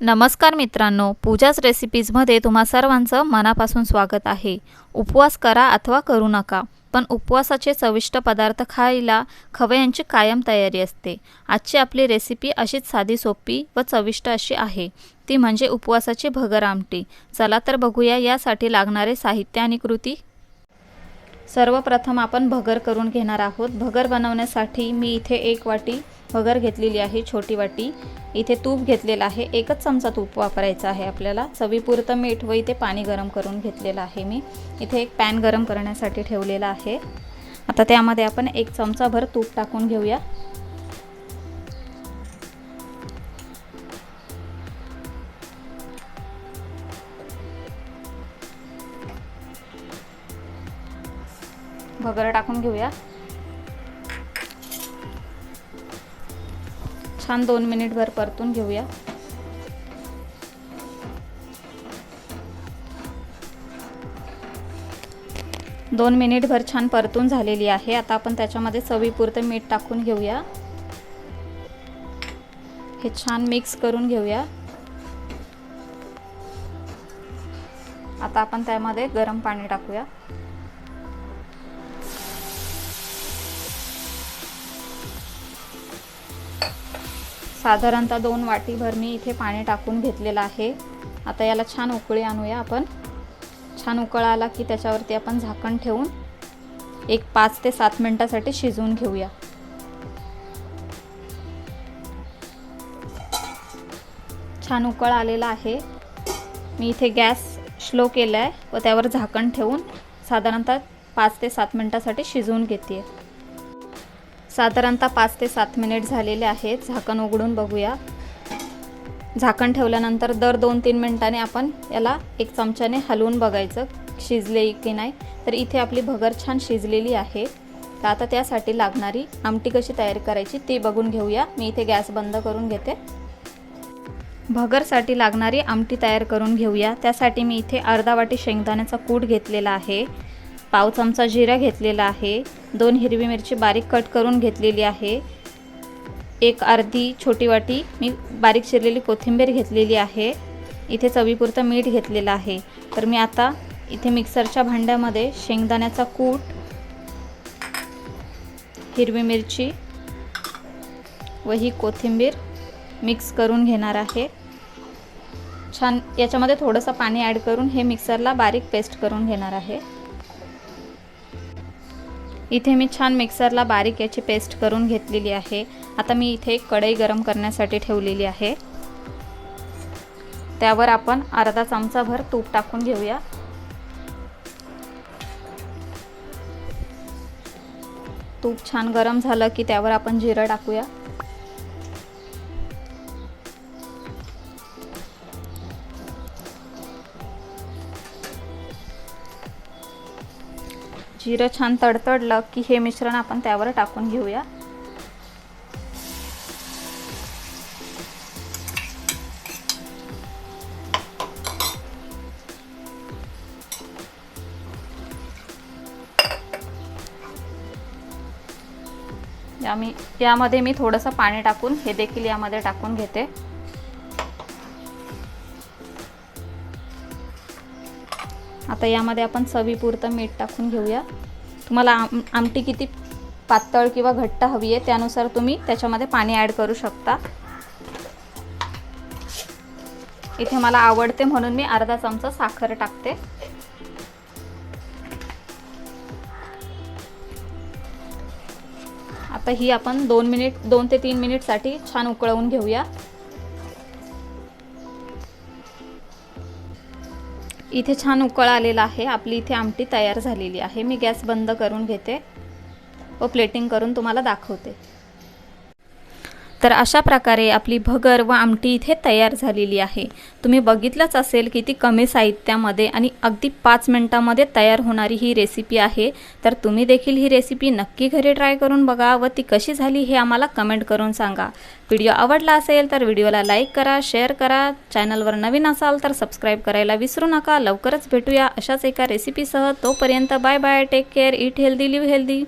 नमस्कार मित्रांनो पूजाच रेसिपीजमध्ये तुम्हा सर्वांचं मनापासून स्वागत आहे. उपवास करा अथवा करू नका पण उपवासाचे चविष्ट पदार्थ खायला खवयांची कायम तयारी असते. आजची आपली रेसिपी अशीच साधी सोपी व चविष्ट अशी आहे. ती म्हणजे उपवासाची भगर आमटी. चला तर बघूया यासाठी लागणारे साहित्य आणि कृती. सर्वप्रथम आपण भगर करून घेणार आहोत. भगर बनवण्यासाठी मी इथे एक वाटी भगर घेतलेली आहे छोटी वाटी. इथे तूप घेतलेलं आहे. एकच चमचा तूप वापरायचा आहे आपल्याला. चवीपुरतं मीठ व इथे पाणी गरम करून घेतलेलं आहे मी. इथे एक पॅन गरम करण्यासाठी ठेवलेला आहे. आता त्यामध्ये आपण एक चमचाभर तूप टाकून घेऊया. भगर टाकून घेऊया. छान दोन मिनिटभर परतून घेऊया. दोन मिनिटभर छान परतून झालेली आहे. आता आपण त्याच्यामध्ये चवीपुरतं मीठ टाकून घेऊया. हे छान मिक्स करून घेऊया. आता आपण त्यामध्ये गरम पाणी टाकूया. साधारणतः दोन वाटीभर मी इथे पाणी टाकून घेतलेलं आहे. आता याला छान उकळी आणूया आपण. छान उकळ आला की त्याच्यावरती आपण झाकण ठेवून एक पाच ते सात मिनटासाठी शिजवून घेऊया. छान उकळ आलेला आहे. मी इथे गॅस स्लो केला आहे व त्यावर झाकण ठेवून साधारणतः पाच ते सात मिनटासाठी शिजवून घेते साधारणतः पाच ते सात मिनिट झालेले आहेत. झाकण उघडून बघूया. झाकण ठेवल्यानंतर दर दोन तीन मिनटाने आपण याला एक चमच्याने हलवून बघायचं शिजले की नाही. तर इथे आपली भगर छान शिजलेली आहे. तर आता त्यासाठी लागणारी आमटी कशी तयार करायची ती बघून घेऊया. मी इथे गॅस बंद करून घेते. भगरसाठी लागणारी आमटी तयार करून घेऊया. त्यासाठी मी इथे अर्धा वाटी शेंगदाण्याचा कूट घेतलेला आहे. पाव चमचा जिरा घेतलेला आहे. दोन हिरवी मिरची बारीक कट करून घेतलेली आहे. एक अर्धी छोटी वाटी मी बारीक चिरलेली कोथिंबीर घेतलेली आहे. इथे चवीपुरतं मीठ घेतलेलं आहे. तर मी आता इथे मिक्सरच्या भांड्यामध्ये शेंगदाण्याचा कूट हिरवी मिरची व ही कोथिंबीर मिक्स करून घेणार आहे. छान याच्यामध्ये थोडंसं पाणी ॲड करून हे मिक्सरला बारीक पेस्ट करून घेणार आहे. इथे मी छान मिक्सरला बारीक याची पेस्ट करून घेतलेली आहे. आता मी इथे एक कढई गरम करण्यासाठी ठेवलेली आहे. त्यावर आपण अर्धा चमचाभर तूप टाकून घेऊया. तूप छान गरम झालं की त्यावर आपण जिरं टाकूया. जिरं छान तडतडलं की हे मिश्रण आपण त्यावर टाकून घेऊया. यामी यामध्ये मी थोडंसं पाणी टाकून हे देखील यामध्ये टाकून घेते. आता यामध्ये आपण चवीपुरतं मीठ टाकून घेऊया. तुम्हाला आम आमटी किती पातळ किंवा घट्ट हवी आहे त्यानुसार तुम्ही त्याच्यामध्ये पाणी ॲड करू शकता. इथे मला आवडते म्हणून मी अर्धा चमचा साखर टाकते. आता ही आपण दोन मिनिट दोन ते तीन मिनिटसाठी छान उकळवून घेऊया. इथे छान उकळ आलेला आहे. आपली इथे आमटी तयार झालेली आहे. मी गॅस बंद करून घेते. व प्लेटिंग करून तुम्हाला दाखवते. तर अशा प्रकारे आपली भगर व आमटी इथे तयार झालेली आहे. तुम्ही बघितलंच असेल किती कमी साहित्यामध्ये आणि अगदी पाच मिनटामध्ये तयार होणारी ही रेसिपी आहे. तर तुम्ही देखील ही रेसिपी नक्की घरी ट्राय करून बघा व ती कशी झाली हे आम्हाला कमेंट करून सांगा. व्हिडिओ आवडला असेल तर व्हिडिओला लाईक करा शेअर करा. चॅनलवर नवीन असाल तर सबस्क्राईब करायला विसरू नका. लवकरच भेटूया अशाच एका रेसिपीसह तोपर्यंत bye bye take care eat healthy live healthy